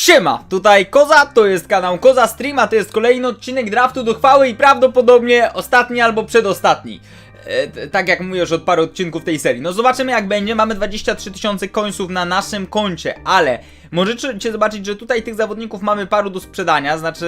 Siema, tutaj Koza, to jest kanał Koza Stream, a to jest kolejny odcinek draftu do chwały i prawdopodobnie ostatni albo przedostatni. E, tak jak mówię już od paru odcinków tej serii. No zobaczymy jak będzie, mamy 23 tysiące końców na naszym koncie, ale możecie zobaczyć, że tutaj tych zawodników mamy paru do sprzedania, znaczy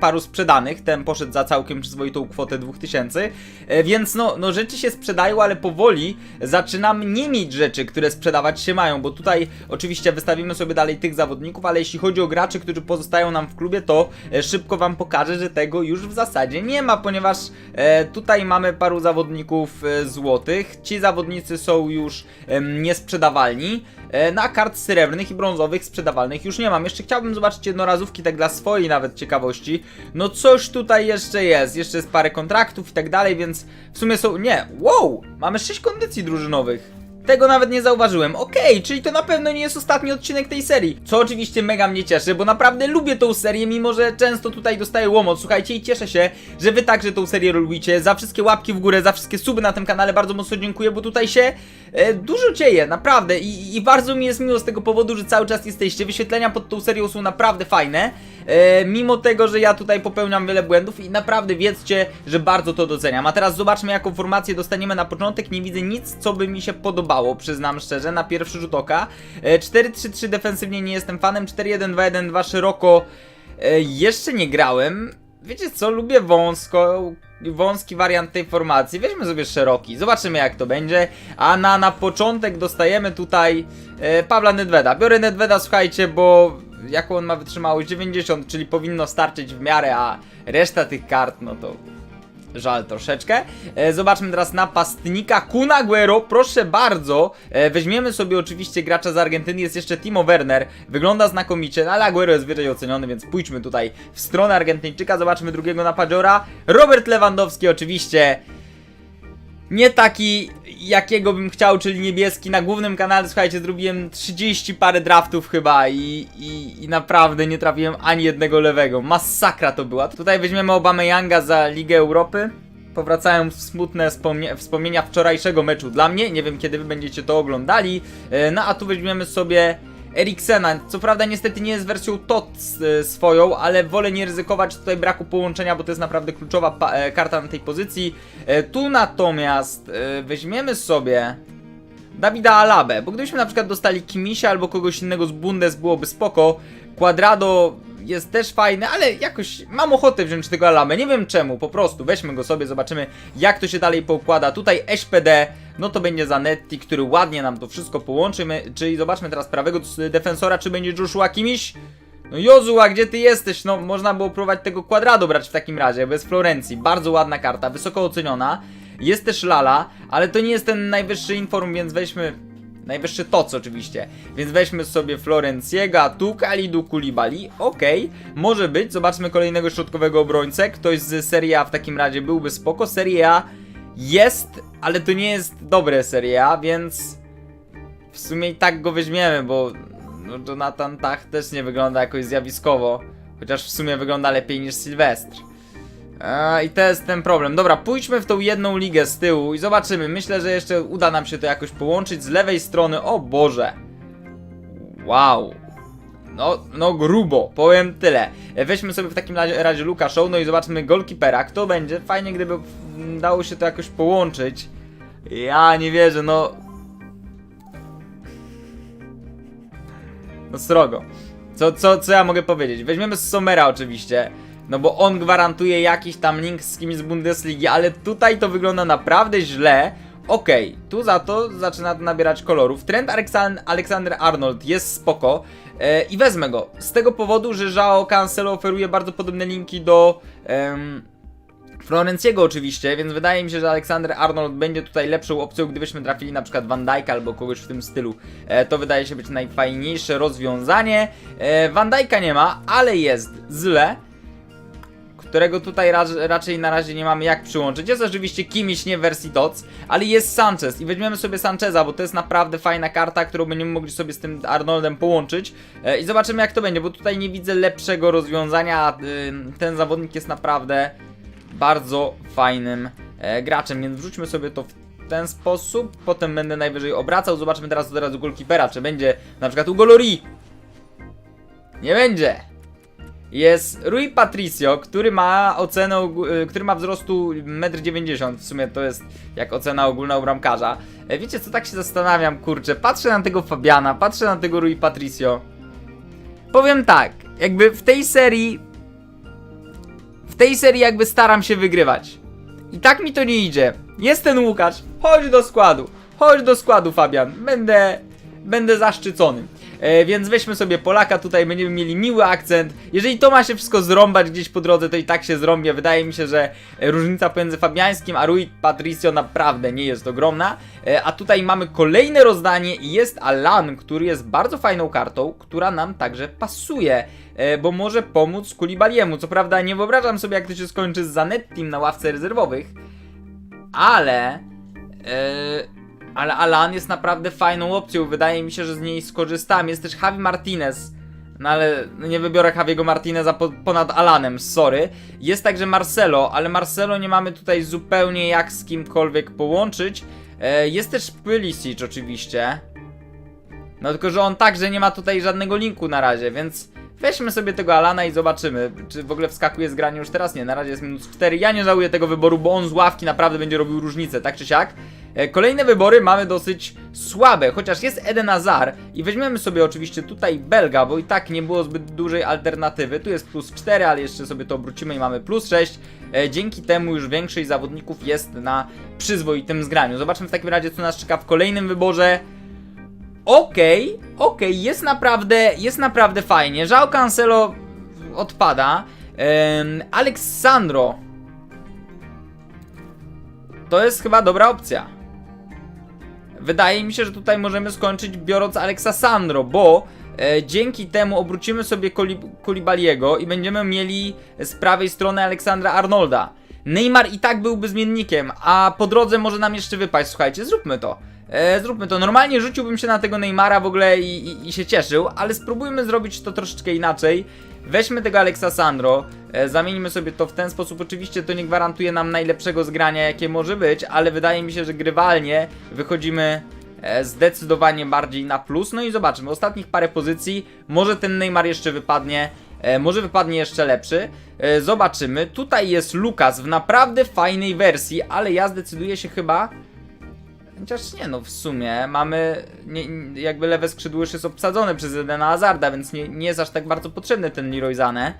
paru sprzedanych, ten poszedł za całkiem przyzwoitą kwotę 2000, e, więc no, no rzeczy się sprzedają, ale powoli zaczynam nie mieć rzeczy, które sprzedawać się mają, bo tutaj oczywiście wystawimy sobie dalej tych zawodników, ale jeśli chodzi o graczy, którzy pozostają nam w klubie, to e, szybko wam pokażę, że tego już w zasadzie nie ma, ponieważ e, tutaj mamy paru zawodników złotych, ci zawodnicy są już niesprzedawalni, na kart srebrnych i brązowych sprzedawalnych już nie mam. Jeszcze chciałbym zobaczyć jednorazówki tak dla swojej nawet ciekawości. No coś tutaj jeszcze jest, jeszcze jest parę kontraktów i tak dalej, więc w sumie są, nie, wow, mamy 6 kondycji drużynowych. Tego nawet nie zauważyłem. Okej, czyli to na pewno nie jest ostatni odcinek tej serii. Co oczywiście mega mnie cieszy, bo naprawdę lubię tą serię, mimo że często tutaj dostaję łomot. Słuchajcie i cieszę się, że wy także tą serię lubicie. Za wszystkie łapki w górę, za wszystkie suby na tym kanale bardzo mocno dziękuję, bo tutaj się e, dużo dzieje, naprawdę. I, I bardzo mi jest miło z tego powodu, że cały czas jesteście. Wyświetlenia pod tą serią są naprawdę fajne. E, mimo tego, że ja tutaj popełniam wiele błędów i naprawdę wiedzcie, że bardzo to doceniam. A teraz zobaczmy jaką formację dostaniemy na początek. Nie widzę nic, co by mi się podobało, przyznam szczerze, na pierwszy rzut oka. E, 4-3-3 defensywnie nie jestem fanem, 4-1-2-1-2 szeroko e, jeszcze nie grałem. Wiecie co, lubię wąsko, wąski wariant tej formacji. Weźmy sobie szeroki, zobaczymy jak to będzie. A na, na początek dostajemy tutaj e, Pawła Nedveda. Biorę Nedveda, słuchajcie, bo jaką on ma wytrzymałość 90, czyli powinno starczyć w miarę, a reszta tych kart, no to żal troszeczkę. E, zobaczmy teraz napastnika Kun Aguero, proszę bardzo. E, weźmiemy sobie oczywiście gracza z Argentyny, jest jeszcze Timo Werner. Wygląda znakomicie, no ale Aguero jest wyżej oceniony, więc pójdźmy tutaj w stronę Argentyńczyka. Zobaczmy drugiego napadziora. Robert Lewandowski oczywiście. Nie taki, jakiego bym chciał, czyli niebieski. Na głównym kanale, słuchajcie, zrobiłem 30 parę draftów chyba i, i, i naprawdę nie trafiłem ani jednego lewego. Masakra to była. Tutaj weźmiemy Obameyanga za Ligę Europy. Powracają smutne wspomnie wspomnienia wczorajszego meczu dla mnie. Nie wiem, kiedy wy będziecie to oglądali. E, No a tu weźmiemy sobie Eriksena. Co prawda niestety nie jest wersją TOTS e, swoją, ale wolę nie ryzykować tutaj braku połączenia, bo to jest naprawdę kluczowa e, karta na tej pozycji. E, Tu natomiast weźmiemy sobie Dawida Alabę, bo gdybyśmy na przykład dostali Kimisia albo kogoś innego z Bundes byłoby spoko. Quadrado jest też fajny, ale jakoś mam ochotę wziąć tego Alabę, nie wiem czemu, po prostu weźmy go sobie, zobaczymy jak to się dalej poukłada. Tutaj SPD, no to będzie Zanetti, który ładnie nam to wszystko połączy, My, czyli zobaczmy teraz prawego defensora, czy będzie Joshua Kimiś? No Jozua, gdzie ty jesteś? No można było próbować tego Quadrado brać w takim razie, bez Florencji. Bardzo ładna karta, wysoko oceniona. Jest też Lala, ale to nie jest ten najwyższy inform, więc weźmy... Najwyższy toc oczywiście. Więc weźmy sobie Florencjego, a tu Kalidu Kulibali. Okej, może być. Zobaczmy kolejnego środkowego obrońcę. Ktoś z Serie A w takim razie byłby spoko. Serie A jest, ale to nie jest dobre Serie A, więc... W sumie i tak go weźmiemy, bo no, Jonathan Tach też nie wygląda jakoś zjawiskowo. Chociaż w sumie wygląda lepiej niż Sylwestr. A, I to jest ten problem. Dobra, pójdźmy w tą jedną ligę z tyłu i zobaczymy. Myślę, że jeszcze uda nam się to jakoś połączyć z lewej strony. O Boże. Wow. No, no grubo, powiem tyle. Weźmy sobie w takim razie, Luka Show, no i zobaczmy golkipera. Kto będzie? Fajnie, gdyby dało się to jakoś połączyć. Ja nie wierzę, no No srogo. Co, co, co ja mogę powiedzieć? Weźmiemy Somera oczywiście. No bo on gwarantuje jakiś tam link z kimś z Bundesligi, ale tutaj to wygląda naprawdę źle. Okej, tu za to zaczyna nabierać kolorów. Trend Alexander Arnold jest spoko e, i wezmę go. Z tego powodu, że Żao Cancelo oferuje bardzo podobne linki do em, oczywiście, więc wydaje mi się, że Aleksander Arnold będzie tutaj lepszą opcją, gdybyśmy trafili na przykład Van Dijk'a albo kogoś w tym stylu. E, to wydaje się być najfajniejsze rozwiązanie. E, Van Dijk'a nie ma, ale jest zle. Którego tutaj ra raczej na razie nie mamy jak przyłączyć. Jest oczywiście kimś nie wersji TOC, ale jest Sanchez i weźmiemy sobie Sancheza, bo to jest naprawdę fajna karta, którą będziemy mogli sobie z tym Arnoldem połączyć. E, I zobaczymy jak to będzie, bo tutaj nie widzę lepszego rozwiązania. a, y, Ten zawodnik jest naprawdę bardzo fajnym e, graczem, więc wrzućmy sobie to w ten sposób, potem będę najwyżej obracał, zobaczmy teraz od razu golkipera, czy będzie na przykład u Golori Nie będzie. Jest Rui Patricio, który ma ocenę, y, który ma wzrostu 1,90 m. W sumie to jest jak ocena ogólna u bramkarza. E, Wiecie co, tak się zastanawiam, kurczę. Patrzę na tego Fabiana, patrzę na tego Rui Patricio. Powiem tak, jakby w tej serii. W tej serii jakby staram się wygrywać. I tak mi to nie idzie. Jest ten Łukasz, chodź do składu. Chodź do składu, Fabian. Będę. Będę zaszczycony. E, więc weźmy sobie Polaka, tutaj będziemy mieli miły akcent. Jeżeli to ma się wszystko zrąbać gdzieś po drodze, to i tak się zrąbie. Wydaje mi się, że e, różnica pomiędzy Fabiańskim a Rui Patricio naprawdę nie jest ogromna. E, a tutaj mamy kolejne rozdanie i jest Alan, który jest bardzo fajną kartą, która nam także pasuje, e, bo może pomóc Kulibaliemu. Co prawda nie wyobrażam sobie, jak to się skończy z Zanettim na ławce rezerwowych, ale. e, ale Alan jest naprawdę fajną opcją. Wydaje mi się, że z niej skorzystam. Jest też Javi Martinez. No ale nie wybiorę Javiego Martineza po, ponad Alanem, sorry. Jest także Marcelo, ale Marcelo nie mamy tutaj zupełnie jak z kimkolwiek połączyć. E, jest też Pulisic oczywiście. No tylko, że on także nie ma tutaj żadnego linku na razie, więc weźmy sobie tego Alana i zobaczymy, czy w ogóle wskakuje z grania już teraz. Nie, na razie jest minus 4. Ja nie żałuję tego wyboru, bo on z ławki naprawdę będzie robił różnicę, tak czy siak. E, Kolejne wybory mamy dosyć słabe, chociaż jest Eden Hazard i weźmiemy sobie oczywiście tutaj Belga, bo i tak nie było zbyt dużej alternatywy. Tu jest plus 4, ale jeszcze sobie to obrócimy i mamy plus 6. E, Dzięki temu już większość zawodników jest na przyzwoitym zgraniu. Zobaczmy w takim razie, co nas czeka w kolejnym wyborze. Okej, okej, jest naprawdę, jest naprawdę fajnie. Żał Cancelo odpada. Aleksandro. To jest chyba dobra opcja. Wydaje mi się, że tutaj możemy skończyć biorąc Alexa Sandro, bo e, dzięki temu obrócimy sobie Koli- Kolibaliego i będziemy mieli z prawej strony Aleksandra Arnolda. Neymar i tak byłby zmiennikiem, a po drodze może nam jeszcze wypaść. Słuchajcie, zróbmy to. E, zróbmy to. Normalnie rzuciłbym się na tego Neymara w ogóle i, i, i się cieszył, ale spróbujmy zrobić to troszeczkę inaczej. Weźmy tego Alexa Sandro, e, zamienimy sobie to w ten sposób. Oczywiście to nie gwarantuje nam najlepszego zgrania, jakie może być, ale wydaje mi się, że grywalnie wychodzimy e, zdecydowanie bardziej na plus. No i zobaczymy, ostatnich parę pozycji, może ten Neymar jeszcze wypadnie, e, może wypadnie jeszcze lepszy. E, zobaczymy, tutaj jest Lukas w naprawdę fajnej wersji, ale ja zdecyduję się chyba... Chociaż nie no, w sumie mamy, nie, jakby lewe skrzydło już jest obsadzone przez Edena Hazarda, więc nie, nie jest aż tak bardzo potrzebny ten Leroy Zane.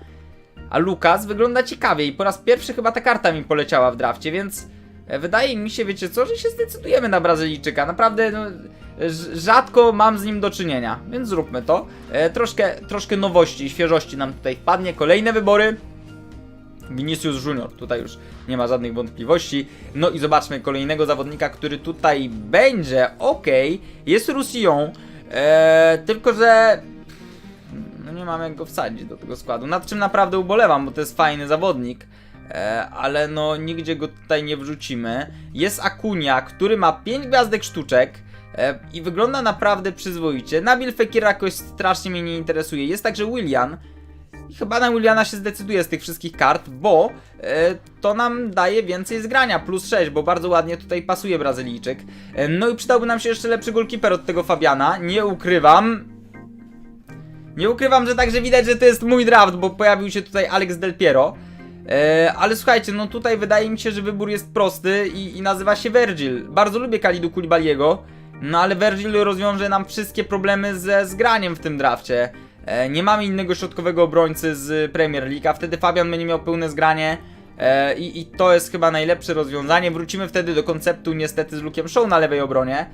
A Lukas wygląda ciekawie i po raz pierwszy chyba ta karta mi poleciała w drafcie, więc e, wydaje mi się, wiecie co, że się zdecydujemy na Brazylijczyka. Naprawdę no, rzadko mam z nim do czynienia, więc zróbmy to. E, troszkę, troszkę nowości i świeżości nam tutaj wpadnie. Kolejne wybory. Vinicius Junior, tutaj już nie ma żadnych wątpliwości. No i zobaczmy kolejnego zawodnika, który tutaj będzie. Okej, jest Roussillon, eee, tylko że no nie mamy go wsadzić do tego składu. Nad czym naprawdę ubolewam, bo to jest fajny zawodnik. E, ale no nigdzie go tutaj nie wrzucimy. Jest Akunia, który ma 5 gwiazdek sztuczek e, i wygląda naprawdę przyzwoicie. Nabil Fekir jakoś strasznie mnie nie interesuje. Jest także Willian. Chyba na Williana się zdecyduje z tych wszystkich kart, bo e, to nam daje więcej zgrania, plus 6, bo bardzo ładnie tutaj pasuje Brazylijczyk. E, no i przydałby nam się jeszcze lepszy golkiper od tego Fabiana, nie ukrywam. Nie ukrywam, że także widać, że to jest mój draft, bo pojawił się tutaj Alex Del Piero. E, ale słuchajcie, no tutaj wydaje mi się, że wybór jest prosty i, i nazywa się Virgil. Bardzo lubię Kalidu Kulibaliego, no ale Virgil rozwiąże nam wszystkie problemy ze zgraniem w tym drafcie. E, nie mamy innego środkowego obrońcy z Premier League, a wtedy Fabian będzie miał pełne zgranie. E, i, I to jest chyba najlepsze rozwiązanie. Wrócimy wtedy do konceptu niestety z Lukiem Show na lewej obronie.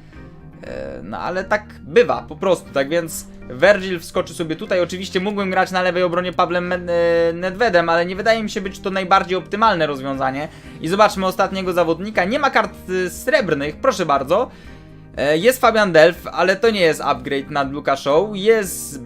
E, No ale tak bywa, po prostu, tak więc Virgil wskoczy sobie tutaj, oczywiście mógłbym grać na lewej obronie e, Nedvedem, ale nie wydaje mi się być to najbardziej optymalne rozwiązanie. I zobaczmy ostatniego zawodnika, nie ma kart srebrnych, proszę bardzo. Jest Fabian Delf, ale to nie jest upgrade nad Luka Show, jest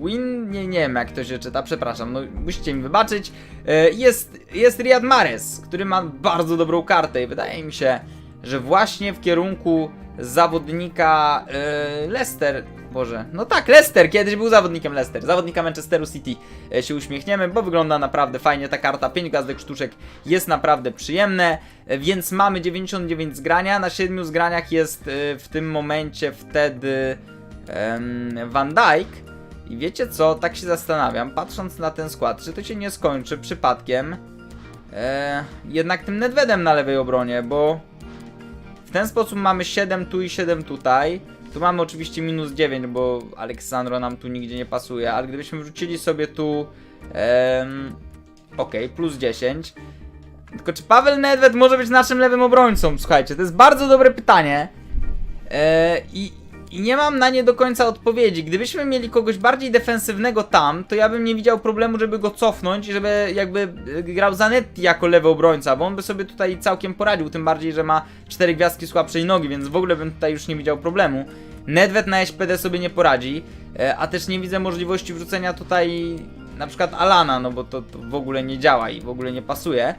Bergwin, nie, nie wiem jak to się czyta, przepraszam, no musicie mi wybaczyć. E, Jest, jest Riyad Mahrez, który ma bardzo dobrą kartę i wydaje mi się, że właśnie w kierunku zawodnika e, Leicester, Boże, no tak, Leicester, kiedyś był zawodnikiem Leicester, zawodnika Manchesteru City e, się uśmiechniemy, bo wygląda naprawdę fajnie ta karta, 5 gwiazdek sztuczek jest naprawdę przyjemne, więc mamy 99 zgrania, na 7 zgraniach jest w tym momencie wtedy Van Dijk I wiecie co, tak się zastanawiam, patrząc na ten skład, czy to się nie skończy przypadkiem e, jednak tym Nedvedem na lewej obronie, bo w ten sposób mamy 7 tu i 7 tutaj. Tu mamy oczywiście minus 9, bo Aleksandro nam tu nigdzie nie pasuje, ale gdybyśmy wrzucili sobie tu okej, plus 10 tylko czy Paweł Nedved może być naszym lewym obrońcą? Słuchajcie, to jest bardzo dobre pytanie. Eee, i, I nie mam na nie do końca odpowiedzi. Gdybyśmy mieli kogoś bardziej defensywnego tam, to ja bym nie widział problemu, żeby go cofnąć i żeby jakby e, grał Zanetti jako lewy obrońca, bo on by sobie tutaj całkiem poradził, tym bardziej, że ma cztery gwiazdki słabszej nogi, więc w ogóle bym tutaj już nie widział problemu. Nedved na SPD sobie nie poradzi, e, a też nie widzę możliwości wrzucenia tutaj na przykład Alana, no bo to, to w ogóle nie działa i w ogóle nie pasuje.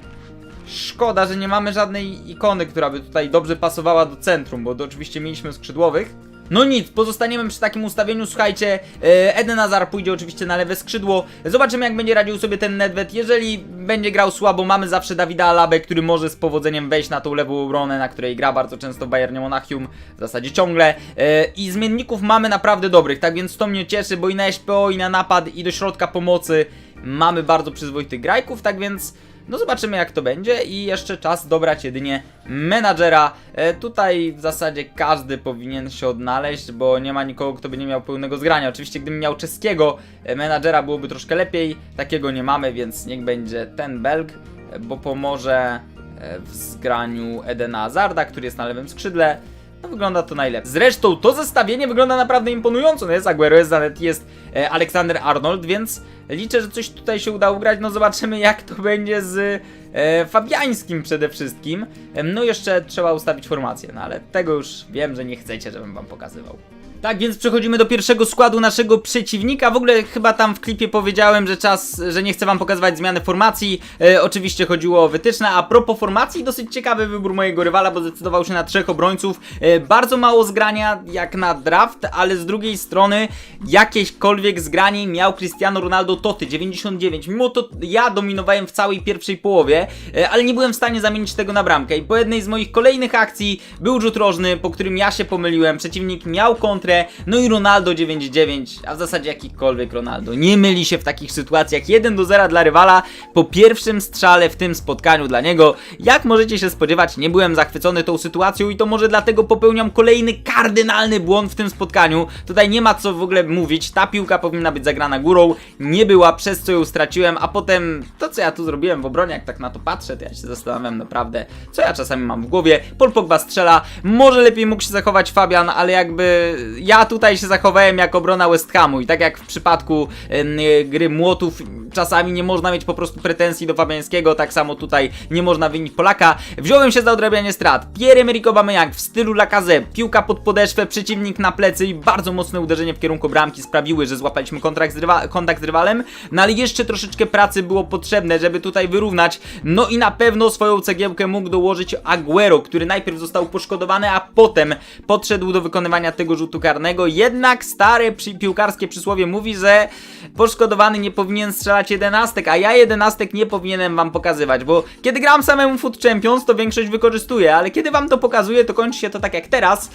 Szkoda, że nie mamy żadnej ikony, która by tutaj dobrze pasowała do centrum, bo to oczywiście mieliśmy skrzydłowych. No nic, pozostaniemy przy takim ustawieniu, słuchajcie, e, Eden Hazard pójdzie oczywiście na lewe skrzydło, zobaczymy jak będzie radził sobie ten Nedved, jeżeli będzie grał słabo, mamy zawsze Dawida Alabę, który może z powodzeniem wejść na tą lewą obronę, na której gra bardzo często w Bayernie Monachium, w zasadzie ciągle, e, i zmienników mamy naprawdę dobrych, tak więc to mnie cieszy, bo i na SPO, i na napad, i do środka pomocy mamy bardzo przyzwoitych grajków, tak więc... No zobaczymy jak to będzie i jeszcze czas dobrać jedynie menadżera. E, tutaj w zasadzie każdy powinien się odnaleźć, bo nie ma nikogo, kto by nie miał pełnego zgrania. Oczywiście gdybym miał czeskiego e, menadżera byłoby troszkę lepiej, takiego nie mamy, więc niech będzie ten Belg, e, bo pomoże e, w zgraniu Edena Hazarda, który jest na lewym skrzydle. Wygląda to najlepiej. Zresztą to zestawienie wygląda naprawdę imponująco. No jest Aguero, jest Zanetti, jest e, Aleksander Arnold, więc liczę, że coś tutaj się uda ugrać. No zobaczymy jak to będzie z e, Fabiańskim przede wszystkim. Em, no jeszcze trzeba ustawić formację, no ale tego już wiem, że nie chcecie, żebym wam pokazywał. Tak, więc przechodzimy do pierwszego składu naszego przeciwnika. W ogóle chyba tam w klipie powiedziałem, że czas, że nie chcę wam pokazywać zmiany formacji. E, oczywiście chodziło o wytyczne. A propos formacji, dosyć ciekawy wybór mojego rywala, bo zdecydował się na trzech obrońców. E, bardzo mało zgrania jak na draft, ale z drugiej strony jakieśkolwiek zgranie miał Cristiano Ronaldo Toty 99. Mimo to ja dominowałem w całej pierwszej połowie, e, ale nie byłem w stanie zamienić tego na bramkę. I po jednej z moich kolejnych akcji był rzut rożny, po którym ja się pomyliłem. Przeciwnik miał kontrę, no i Ronaldo 9-9, a w zasadzie jakikolwiek Ronaldo. Nie myli się w takich sytuacjach. 1 do 0 dla rywala po pierwszym strzale w tym spotkaniu dla niego. Jak możecie się spodziewać, nie byłem zachwycony tą sytuacją i to może dlatego popełniam kolejny kardynalny błąd w tym spotkaniu. Tutaj nie ma co w ogóle mówić. Ta piłka powinna być zagrana górą. Nie była, przez co ją straciłem, a potem to co ja tu zrobiłem w obronie, jak tak na to patrzę, to ja się zastanawiam naprawdę, co ja czasami mam w głowie. Paul Pogba strzela, może lepiej mógł się zachować Fabian, ale jakby ja tutaj się zachowałem jak obrona West Hamu i tak jak w przypadku e, gry młotów czasami nie można mieć po prostu pretensji do Fabiańskiego, tak samo tutaj nie można winić Polaka. Wziąłem się za odrabianie strat. Pierre-Emerick Aubameyang w stylu Lacazette, piłka pod podeszwę, przeciwnik na plecy i bardzo mocne uderzenie w kierunku bramki sprawiły, że złapaliśmy z kontakt z rywalem, no ale jeszcze troszeczkę pracy było potrzebne, żeby tutaj wyrównać. No i na pewno swoją cegiełkę mógł dołożyć Aguero, który najpierw został poszkodowany, a potem podszedł do wykonywania tego rzutu karnego. Jednak stare przy- piłkarskie przysłowie mówi, że poszkodowany nie powinien strzelać jedenastek, a ja jedenastek nie powinienem wam pokazywać, bo kiedy gram samemu Foot Champions, to większość wykorzystuję, ale kiedy wam to pokazuję, to kończy się to tak jak teraz.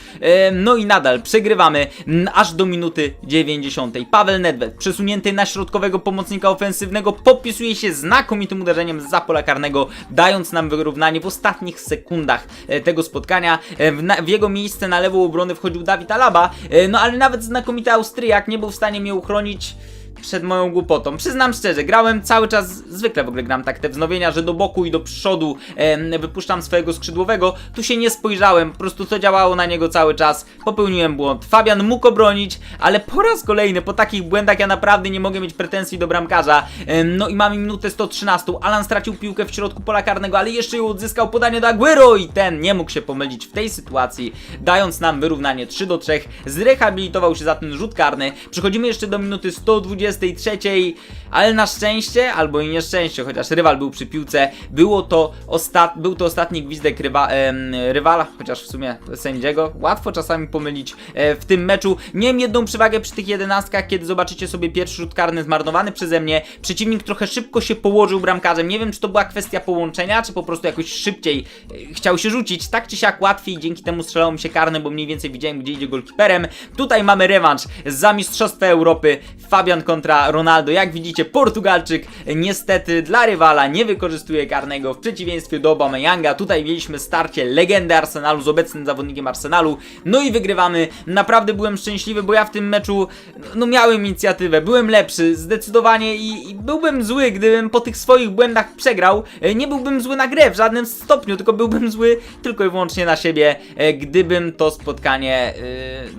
No i nadal przegrywamy m, aż do minuty 90. Paweł Nedved, przesunięty na środkowego pomocnika ofensywnego, podpisuje się znakomitym uderzeniem z pola karnego, dając nam wyrównanie w ostatnich sekundach e, tego spotkania. E, w, na, w jego miejsce na lewą obronę wchodził Dawid Alaba, no ale nawet znakomity Austriak nie był w stanie mnie uchronić przed moją głupotą. Przyznam szczerze, grałem cały czas, zwykle w ogóle gram tak te wznowienia, że do boku i do przodu em, wypuszczam swojego skrzydłowego. Tu się nie spojrzałem, po prostu to działało na niego cały czas. Popełniłem błąd. Fabian mógł obronić, ale po raz kolejny, po takich błędach ja naprawdę nie mogę mieć pretensji do bramkarza. Em, no i mamy minutę 113. Alan stracił piłkę w środku pola karnego, ale jeszcze ją odzyskał podanie do Aguero i ten nie mógł się pomylić w tej sytuacji, dając nam wyrównanie 3 do 3. Zrehabilitował się za ten rzut karny. Przechodzimy jeszcze do minuty 120 23, ale na szczęście, albo i nieszczęście, chociaż rywal był przy piłce, było to ostat... był to ostatni gwizdek rywa... rywala, chociaż w sumie sędziego. Łatwo czasami pomylić e, w tym meczu. Miałem jedną przewagę przy tych jedenastkach, kiedy zobaczycie sobie pierwszy rzut karny zmarnowany przeze mnie. Przeciwnik trochę szybko się położył bramkarzem. Nie wiem, czy to była kwestia połączenia, czy po prostu jakoś szybciej e, chciał się rzucić. Tak czy siak łatwiej, dzięki temu strzelało mi się karne, bo mniej więcej widziałem, gdzie idzie golkiperem. Tutaj mamy rewanż za Mistrzostwa Europy. Fabian kontra Ronaldo. Jak widzicie, Portugalczyk niestety dla rywala nie wykorzystuje karnego w przeciwieństwie do Aubameyanga. Tutaj mieliśmy starcie legendy Arsenalu z obecnym zawodnikiem Arsenalu. No i wygrywamy. Naprawdę byłem szczęśliwy, bo ja w tym meczu no miałem inicjatywę, byłem lepszy zdecydowanie i, i byłbym zły, gdybym po tych swoich błędach przegrał. E, Nie byłbym zły na grę w żadnym stopniu, tylko byłbym zły tylko i wyłącznie na siebie, e, gdybym to spotkanie e,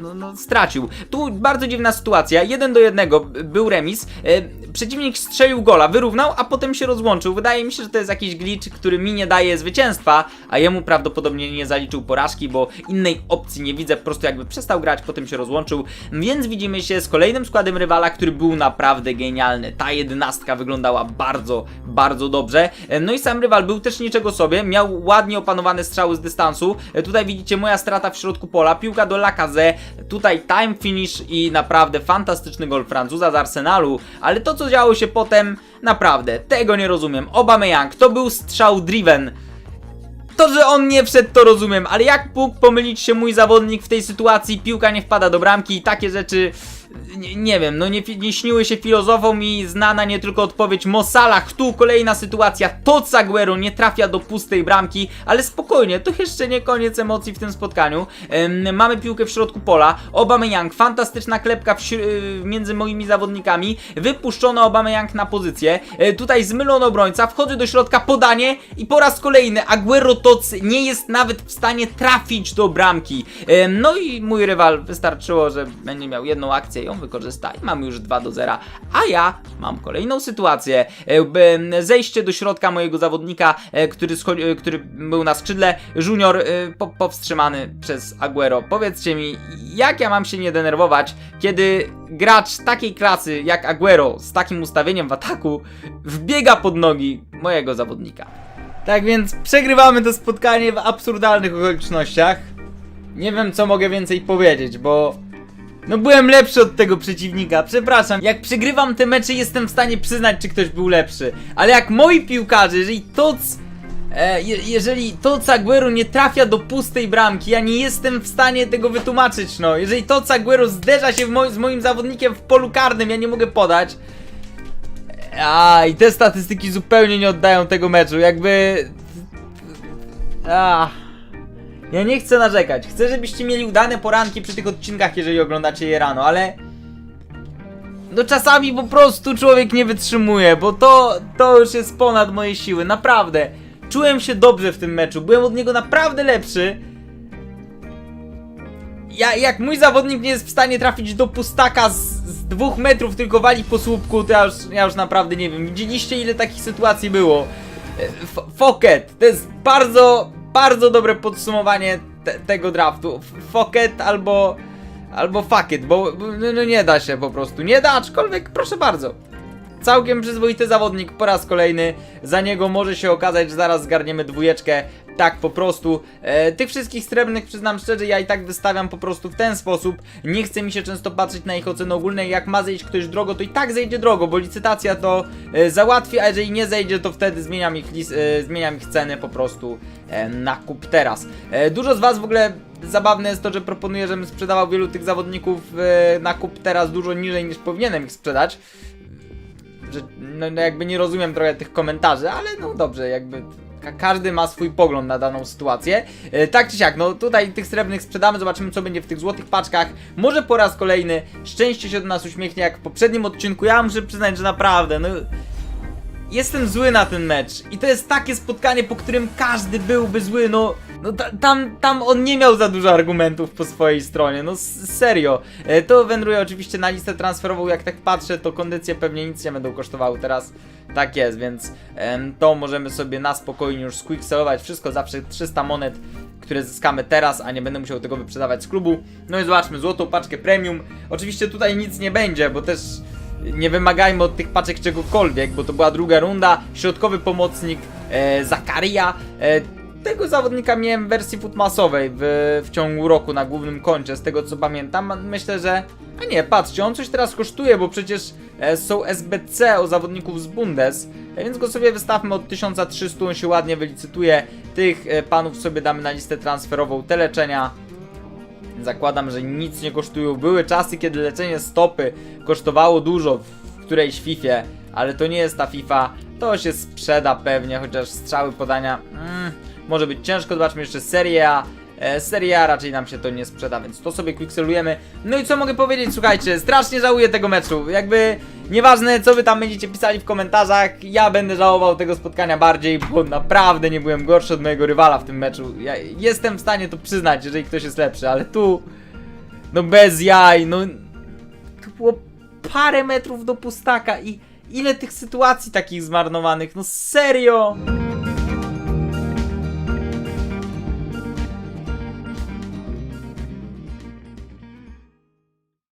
no, no, stracił. Tu bardzo dziwna sytuacja, jeden do jednego b- był remis. E, Przeciwnik strzelił gola, wyrównał, a potem się rozłączył. Wydaje mi się, że to jest jakiś glitch, który mi nie daje zwycięstwa, a jemu prawdopodobnie nie zaliczył porażki, bo innej opcji nie widzę, po prostu jakby przestał grać, potem się rozłączył. Więc widzimy się z kolejnym składem rywala, który był naprawdę genialny. Ta jedenastka wyglądała bardzo, bardzo dobrze. E, No i sam rywal był też niczego sobie, miał ładnie opanowane strzały z dystansu. E, Tutaj widzicie moja strata w środku pola, piłka do Lacazette, tutaj time finish i naprawdę fantastyczny gol Francuza z ale to co działo się potem, naprawdę, tego nie rozumiem. Aubameyang, to był strzał driven. To, że on nie wszedł, to rozumiem, ale jak mógł pomylić się mój zawodnik w tej sytuacji, piłka nie wpada do bramki i takie rzeczy, nie, nie wiem, no nie, nie śniły się filozofom i znana nie tylko odpowiedź Mosalah, tu kolejna sytuacja, to Aguero nie trafia do pustej bramki, ale spokojnie, to jeszcze nie koniec emocji w tym spotkaniu. Em, mamy piłkę w środku pola, Aubameyang, fantastyczna klepka w, śr- y, między moimi zawodnikami, wypuszczono Aubameyang na pozycję, e, tutaj zmylono obrońca, wchodzę do środka, podanie i po raz kolejny Aguero Toc nie jest nawet w stanie trafić do bramki. Em, No i mój rywal wystarczyło, że będzie miał jedną akcję, ją wykorzysta i mamy już 2 do 0, a ja mam kolejną sytuację. E, Zejście do środka mojego zawodnika, e, który, e, który był na skrzydle, Junior po- powstrzymany przez Aguero. Powiedzcie mi, jak ja mam się nie denerwować, kiedy gracz takiej klasy jak Aguero z takim ustawieniem w ataku wbiega pod nogi mojego zawodnika. Tak więc przegrywamy to spotkanie w absurdalnych okolicznościach. Nie wiem co mogę więcej powiedzieć, bo no byłem lepszy od tego przeciwnika, przepraszam. Jak przegrywam te mecze jestem w stanie przyznać czy ktoś był lepszy. Ale jak moi piłkarze, jeżeli Toc E, je, jeżeli Toc Aguero nie trafia do pustej bramki, ja nie jestem w stanie tego wytłumaczyć, no. Jeżeli Toc Aguero zderza się w moi- z moim zawodnikiem w polu karnym, ja nie mogę podać. A i te statystyki zupełnie nie oddają tego meczu, jakby... A. Ja nie chcę narzekać. Chcę, żebyście mieli udane poranki przy tych odcinkach, jeżeli oglądacie je rano, ale... No czasami po prostu człowiek nie wytrzymuje, bo to, to już jest ponad moje siły, naprawdę. Czułem się dobrze w tym meczu, byłem od niego naprawdę lepszy. Ja, jak mój zawodnik nie jest w stanie trafić do pustaka z, z dwóch metrów, tylko wali po słupku, to ja już, ja już naprawdę nie wiem. Widzieliście ile takich sytuacji było? E, F- Foket, to jest bardzo, bardzo dobre podsumowanie te, tego draftu. Foket albo, albo fuck it, bo no, no nie da się po prostu. Nie da, aczkolwiek proszę bardzo. Całkiem przyzwoity zawodnik po raz kolejny. Za niego może się okazać, że zaraz zgarniemy dwójeczkę. Tak po prostu. E, tych wszystkich srebrnych przyznam szczerze, ja i tak wystawiam po prostu w ten sposób. Nie chce mi się często patrzeć na ich oceny ogólne. Jak ma zejść ktoś drogo, to i tak zejdzie drogo, bo licytacja to e, załatwi, a jeżeli nie zejdzie, to wtedy zmieniam ich, lis- e, zmieniam ich ceny po prostu e, na kup teraz. E, dużo z Was w ogóle zabawne jest to, że proponuję, żebym sprzedawał wielu tych zawodników e, na kup teraz dużo niżej niż powinienem ich sprzedać że no, no jakby nie rozumiem trochę tych komentarzy, ale no dobrze, jakby ka każdy ma swój pogląd na daną sytuację. E, tak czy siak, no tutaj tych srebrnych sprzedamy, zobaczymy co będzie w tych złotych paczkach. Może po raz kolejny szczęście się do nas uśmiechnie jak w poprzednim odcinku. Ja muszę przyznać, że naprawdę, no Jestem zły na ten mecz i to jest takie spotkanie, po którym każdy byłby zły, no, no ta, tam, tam on nie miał za dużo argumentów po swojej stronie, no serio. E, to wędruje oczywiście na listę transferową, jak tak patrzę, to kondycje pewnie nic nie będą kosztowały teraz. Tak jest, więc em, to możemy sobie na spokojnie już squickselować wszystko, zawsze 300 monet, które zyskamy teraz, a nie będę musiał tego wyprzedawać z klubu. No i zobaczmy, złotą paczkę premium. Oczywiście tutaj nic nie będzie, bo też nie wymagajmy od tych paczek czegokolwiek, bo to była druga runda. Środkowy pomocnik e, Zakaria. E, tego zawodnika miałem w wersji footmassowej w, w ciągu roku na głównym koncie, z tego co pamiętam. Myślę, że. A nie, patrzcie, on coś teraz kosztuje, bo przecież e, są SBC o zawodników z Bundes, e, więc go sobie wystawmy od 1300, on się ładnie wylicytuje. Tych e, panów sobie damy na listę transferową te leczenia. Zakładam, że nic nie kosztują. Były czasy, kiedy leczenie stopy kosztowało dużo w którejś Fifie, ale to nie jest ta FIFA. To się sprzeda pewnie, chociaż strzały podania mm, może być ciężko. Zobaczmy jeszcze Serie A. E, Serie A raczej nam się to nie sprzeda, więc to sobie quickselujemy. No i co mogę powiedzieć, słuchajcie, strasznie żałuję tego meczu. Jakby nieważne co wy tam będziecie pisali w komentarzach, ja będę żałował tego spotkania bardziej, bo naprawdę nie byłem gorszy od mojego rywala w tym meczu. Ja jestem w stanie to przyznać, jeżeli ktoś jest lepszy, ale tu no bez jaj, no to było parę metrów do pustaka i ile tych sytuacji takich zmarnowanych, no serio!